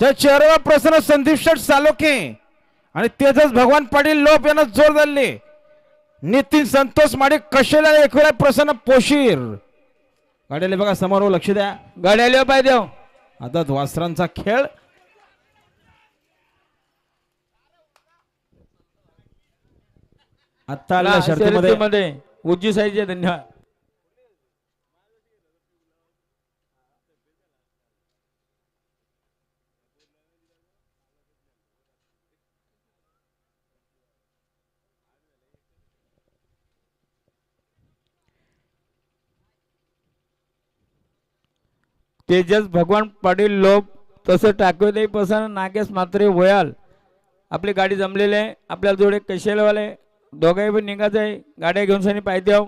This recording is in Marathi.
त्या चेहऱ्यावर प्रसन्न संदीप शेठ सालोखे आणि तेजस भगवान पाटील लोप यांना जोर धरले नितीन संतोष माडे कशेला एक वेळा प्रसन्न पोशीर? गाड्याला बघा समोर हो, लक्ष द्या. गाड्याला पाहिजे हो. आता वासरांचा खेळ. आता शर्यतीमध्ये शर्यतीमध्ये उज्जी साईचे धन्यवाद. तेजस भगवान पाटील लोक तसं टाकवते पसन नागेश मात्रे वयाल. आपली गाडी जमलेली आहे आपल्याला जोडे कशेलवाले दोघंही पण निघायचं आहे गाड्या घेऊन सनी पाहिजे आहो